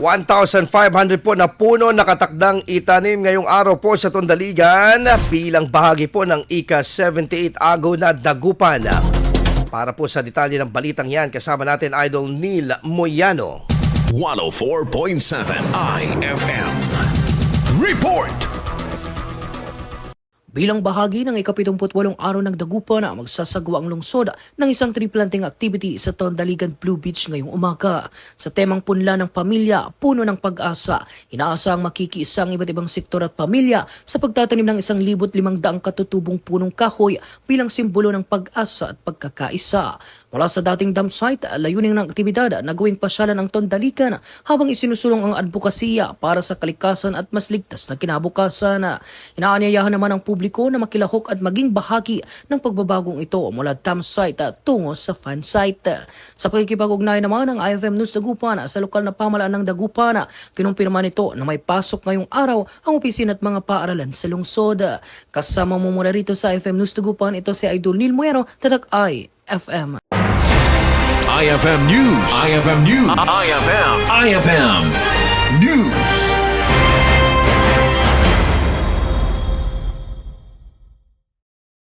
1,500 po na puno nakatakdang itanim ngayong araw po sa Tondaligan bilang bahagi po ng ICA 78 Agaw na Dagupan. Para po sa detalye ng balitang yan, kasama natin Idol Neil Moyano. 104.7 IFM. Report! Bilang bahagi ng ika-78 araw ng Dagupan na magsasagawa ang lungsod ng isang tree planting activity sa Tondaligan Blue Beach ngayong umaga. Sa temang punla ng pamilya, puno ng pag-asa, inaasang makikiisa ang iba't ibang sektor at pamilya sa pagtatanim ng isang libot limang daang katutubong punong kahoy bilang simbolo ng pag-asa at pagkakaisa. Mula sa dating dam site, layunin ng aktibidad na gawing pasyalan ang Tondalikan habang isinusulong ang advokasya para sa kalikasan at mas ligtas na kinabukasan. Inaanyayahan naman ang publiko na makilahok at maging bahagi ng pagbabagong ito mula dam site at tungo sa fan site. Sa pakikipag-ugnay naman ng IFM News Dagupan sa lokal na pamalaan ng Dagupan, kinumpirma nito na may pasok ngayong araw ang opisina at mga paaralan sa lungsod. Kasama mo muna rito sa IFM News Dagupan, ito si Idol Neil Muero, tatak IFM. IFM News. IFM News. IFM. IFM News.